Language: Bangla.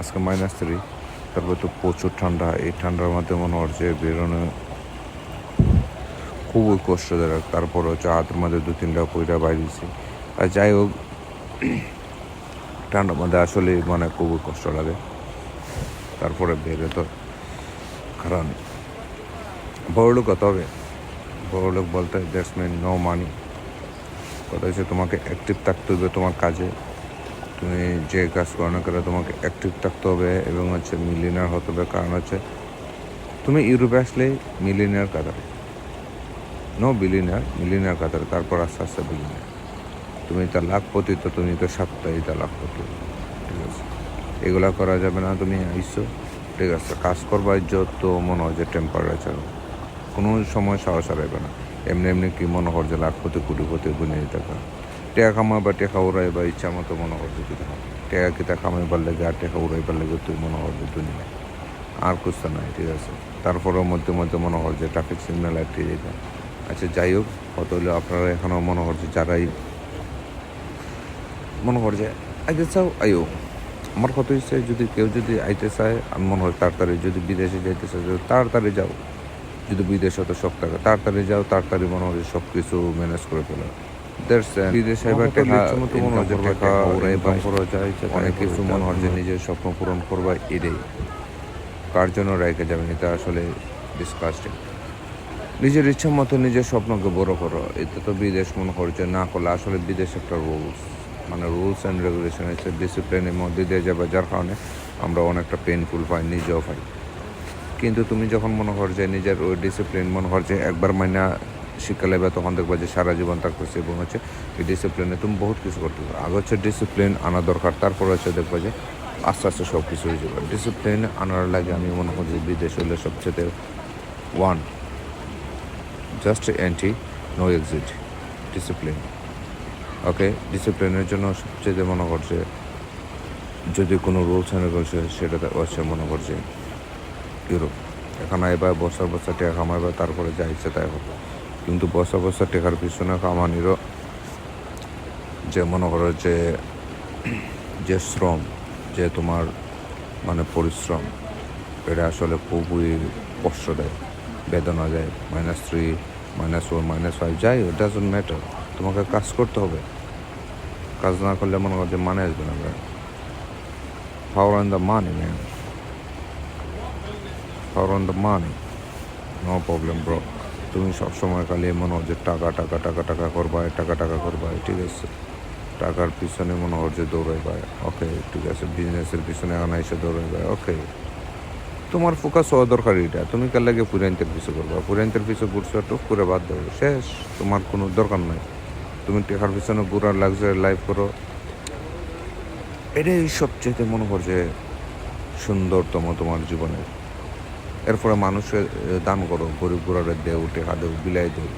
আজকে মাইনাস থ্রি তারপরে তো প্রচুর ঠান্ডা। এই ঠান্ডার মধ্যে মনে হচ্ছে বেরোনো খুবই কষ্টদায়ক। তারপর হচ্ছে হাতের মধ্যে দু তিনটা পয়টা বাইরেছি। আর যাই হোক, ঠান্ডার মধ্যে আসলে মানে খুবই কষ্ট লাগে। তারপরে বেরো তো কারণ বড়লোক হতে হবে। বড়লোক বলতে দ্যাটস মিন নো মানি কথা হচ্ছে তোমাকে অ্যাক্টিভ থাকতে হবে তোমার কাজে। তুমি যে কাজ করো না করে তোমাকে অ্যাক্টিভ থাকতে হবে এবং হচ্ছে মিলিনার হতে হবে, কারণ হচ্ছে তুমি ইউরোপে আসলে মিলিনিয়ার কাতারে নো বিলিনিয়ার মিলিনিয়ার কাতারে তারপর আস্তে আস্তে বিলিনিয়ার তুমি তা লাখপতি, তো তুমি তো সাপ্তাহিক তা লাখপতি। ঠিক আছে? এগুলা করা যাবে না, তুমি আইসো। ঠিক আছে? কাজ করবা যত মনে হয় যে টেম্পারেচার কোনো সময় সাহস হারাইবে না। এমনি এমনি কি মনে হয় যে লাখপতি, কোটিপতি গুনে টাকা টেকা কামা বা টেকা উড়াই বা ইচ্ছা মতো মনে যে দিতে হবে টেকা কিতা কামাইবার লাগে আর টেকা উড়াইবার লাগে তুই মনে যে দুনিয়া আর কুস্তা নাই, ঠিক আছে? তারপরেও মধ্যে মধ্যে মনে হয় যে ট্রাফিক সিগন্যাল আটকে যেতে আচ্ছা যাই হোক কত হলে আপনারা এখনও মনে হচ্ছে যারাই মনে যে আইতে চাও, আইও। আমার কথা হচ্ছে যদি কেউ যদি আইতে চায়, আমি মনে হয় তাড়াতাড়ি যদি বিদেশে যাইতে চায়, যদি তাড়াতাড়ি যাও, যদি বিদেশে তো শখ থাকে তাড়াতাড়ি যাও, তাড়াতাড়ি মনে হয় সব কিছু ম্যানেজ করে ফেলো। মনে হয় যে অনেক কিছু মনে হয় নিজের স্বপ্ন পূরণ করবা এটাই। কার জন্য যাবেন এটা আসলে ডিসকাস্টিং নিজের ইচ্ছা মতো নিজের স্বপ্নকে বড় করো এটা তো বিদেশ মনে করছে না করলে আসলে বিদেশ একটা রুলস মানে রুলস অ্যান্ড রেগুলেশন হচ্ছে ডিসিপ্লিনের মধ্যে দিয়ে যাবে যার কারণে আমরা অনেকটা পেনফুল পাই নিজেও পাই। কিন্তু তুমি যখন মনে কর যে নিজের ওই ডিসিপ্লিন মনে কর যে একবার মাইনা শিক্ষা লেবে তখন দেখবে যে সারা জীবন থাকতেছে এবং হচ্ছে এই ডিসিপ্লিনে তুমি বহুত কিছু করতে পারো। আগে হচ্ছে ডিসিপ্লিন আনা দরকার, তারপর হচ্ছে দেখবা যে আস্তে আস্তে সব কিছু হয়ে যাবে। ডিসিপ্লিন আনার লাগে আমি মনে করি বিদেশ হলে সবচেয়ে one just entry no exit discipline okay ডিসিপ্লিনের জন্য সবচেয়ে মনে করছে যদি কোনো রুলস অ্যান্ড রেগুলেশন সেটা হচ্ছে মনে করছে ইউরোপ এখানে এবার বছর বছর টাকা কামাইবা, তারপরে যা ইচ্ছে তাই হবে। কিন্তু বসা বসা টেকার পিছনে কামানিরও যে মনে করো যে যে শ্রম, যে তোমার মানে পরিশ্রম, এটা আসলে খুবই কষ্ট দেয়, বেদনা দেয় minus three minus four minus five যাই ইট ডাজন্ট ম্যাটার তোমাকে কাজ করতে হবে। কাজ না করলে মনে করো যে মানে আসবে না power on the money man power on the money no problem bro তুমি সবসময় খালি মনে হয় যে টাকা টাকা টাকা টাকা করবা টাকা টাকা করবা ঠিক আছে? টাকার পিছনে মনে হয় যে দৌড়াইবা ওকে, ঠিক আছে? বিজনেসের পিছনে এসে দৌড়াইবা ওকে? তোমার ফোকাস হওয়া দরকার এটা। তুমি কার লাগে পুরাইন্তের পিছু করবা? পুরাইন্তের পিছু ঘুরছো, টুক করে বাদ দেবো শেষ, তোমার কোনো দরকার নাই। তুমি টেকার পিছনে ঘুরার লাক্সারি লাইফ করো। এটাই সবচেয়ে মনে হয় যে সুন্দরতম তোমার জীবনের এরপরে মানুষের দান করো গরিব গুড়ারে দেও টেকা দেও বিলাই দেও